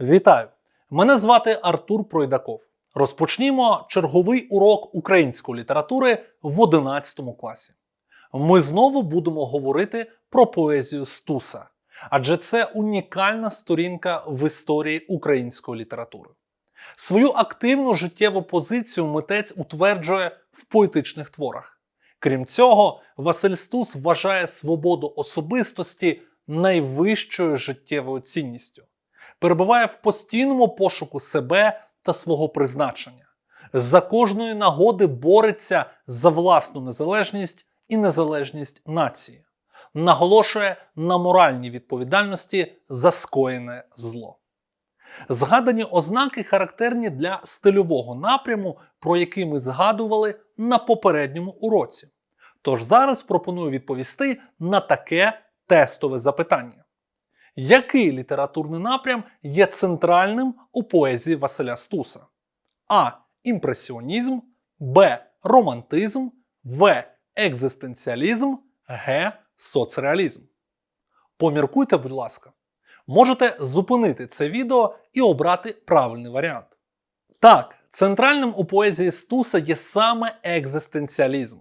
Вітаю! Мене звати Артур Пройдаков. Розпочнімо черговий урок української літератури в 11 класі. Ми знову будемо говорити про поезію Стуса, адже це унікальна сторінка в історії української літератури. Свою активну життєву позицію митець утверджує в поетичних творах. Крім цього, Василь Стус вважає свободу особистості найвищою життєвою цінністю перебуває в постійному пошуку себе та свого призначення. За кожної нагоди бореться за власну незалежність і незалежність нації, наголошує на моральній відповідальності за скоєне зло. Згадані ознаки характерні для стильового напряму, про який ми згадували на попередньому уроці. Тож зараз пропоную відповісти на таке тестове запитання. Який літературний напрям є центральним у поезії Василя Стуса? А. Імпресіонізм, Б. Романтизм, В. Екзистенціалізм, Г. Соцреалізм. Поміркуйте, будь ласка. Можете зупинити це відео і обрати правильний варіант. Так, центральним у поезії Стуса є саме екзистенціалізм,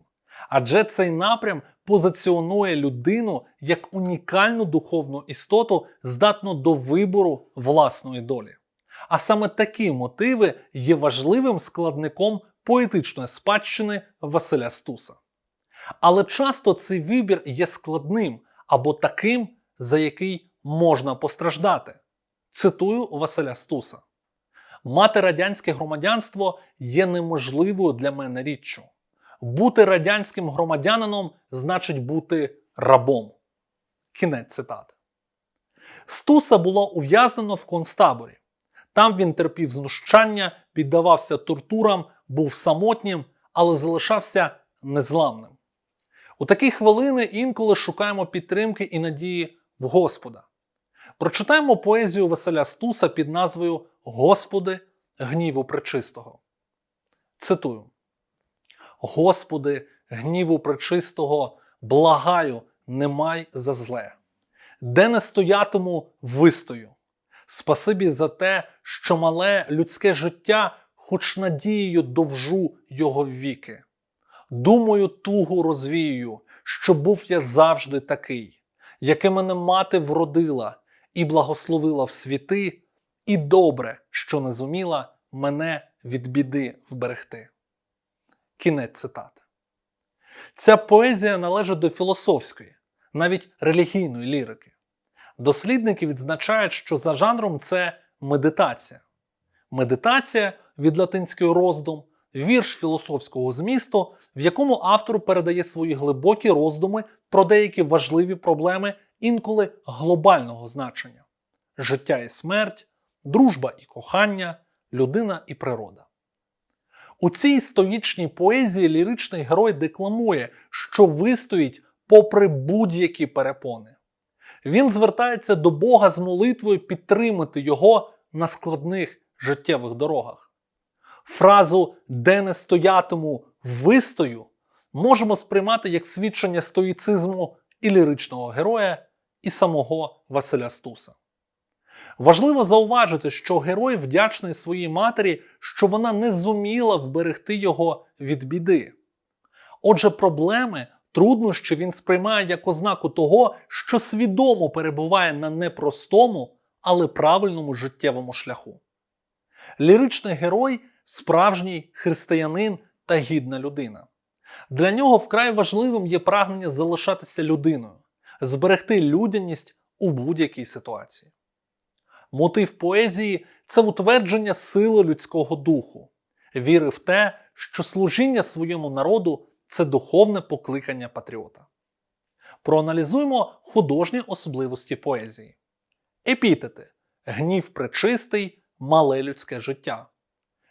адже цей напрям позиціонує людину як унікальну духовну істоту, здатну до вибору власної долі. А саме такі мотиви є важливим складником поетичної спадщини Василя Стуса. Але часто цей вибір є складним або таким, за який можна постраждати. Цитую Василя Стуса: Мати радянське громадянство є неможливою для мене річчю. Бути радянським громадянином значить бути рабом. Кінець цитати. Стуса було ув'язнено в концтаборі. Там він терпів знущання, піддавався тортурам, був самотнім, але залишався незламним. У такі хвилини інколи шукаємо підтримки і надії в Господа. Прочитаємо поезію Василя Стуса під назвою Господи, гніву пречистого. Цитую. Господи, гніву пречистого, благаю, не май за зле. Де не стоятиму, вистою. Спасибі за те, що мале людське життя, хоч надією довжу його віки. Думаю, тугу розвію, що був я завжди такий, яке мене мати вродила і благословила в світи, і добре, що не зуміла мене від біди вберегти. Кінець цитати. Ця поезія належить до філософської, навіть релігійної лірики. Дослідники відзначають, що за жанром це медитація. Медитація від латинської роздум, вірш філософського змісту, в якому автор передає свої глибокі роздуми про деякі важливі проблеми інколи глобального значення: життя і смерть, дружба і кохання, людина і природа. У цій стоїчній поезії ліричний герой декламує, що вистоїть попри будь-які перепони. Він звертається до Бога з молитвою підтримати його на складних життєвих дорогах. Фразу де не стоятиму вистою можемо сприймати як свідчення стоїцизму і ліричного героя, і самого Василя Стуса. Важливо зауважити, що герой вдячний своїй матері, що вона не зуміла вберегти його від біди. Отже, проблеми, труднощі він сприймає як ознаку того, що свідомо перебуває на непростому, але правильному життєвому шляху. Ліричний герой справжній християнин та гідна людина. Для нього вкрай важливим є прагнення залишатися людиною, зберегти людяність у будь-якій ситуації. Мотив поезії це утвердження сили людського духу, віри в те, що служіння своєму народу це духовне покликання патріота. Проаналізуємо художні особливості поезії. Епітети гнів пречистий, мале людське життя.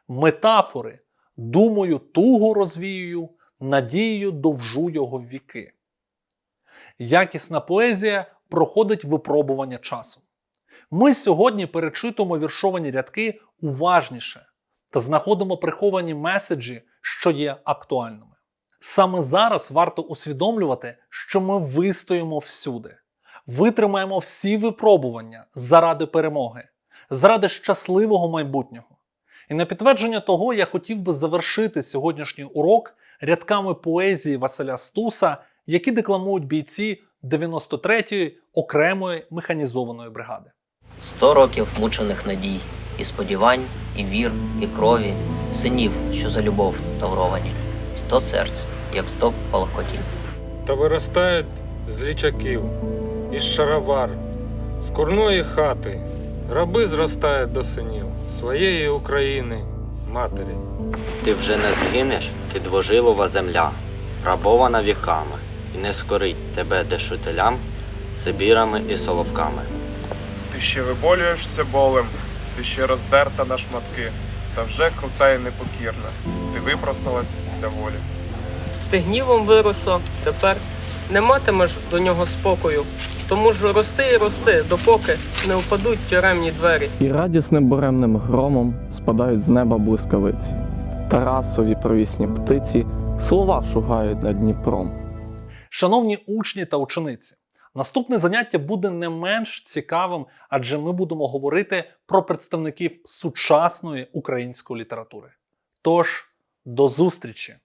Метафори думаю, тугу розвіюю, надією довжу його віки. Якісна поезія проходить випробування часом. Ми сьогодні перечитуємо віршовані рядки уважніше та знаходимо приховані меседжі, що є актуальними. Саме зараз варто усвідомлювати, що ми вистоїмо всюди, витримаємо всі випробування заради перемоги, заради щасливого майбутнього. І на підтвердження того я хотів би завершити сьогоднішній урок рядками поезії Василя Стуса, які декламують бійці 93-ї окремої механізованої бригади. Сто років мучених надій, і сподівань, і вір, і крові, синів, що за любов тавровані, сто серць, як сто палахотів. та виростають з лічаків, із шаровар, з курної хати, раби зростають до синів своєї України, матері. Ти вже не згинеш, ти двожилова земля, рабована віками, і не скорить тебе дешутелям, сибірами і соловками. Ти ще виболюєшся болем, ти ще роздерта на шматки, та вже крута і непокірна, ти випросталась для волі. Ти гнівом виросло, тепер не матимеш до нього спокою. Тому ж рости і рости, допоки не впадуть тюремні двері. І радісним буремним громом спадають з неба блискавиці. Тарасові провісні птиці слова шугають над Дніпром. Шановні учні та учениці, наступне заняття буде не менш цікавим, адже ми будемо говорити про представників сучасної української літератури. Тож, до зустрічі!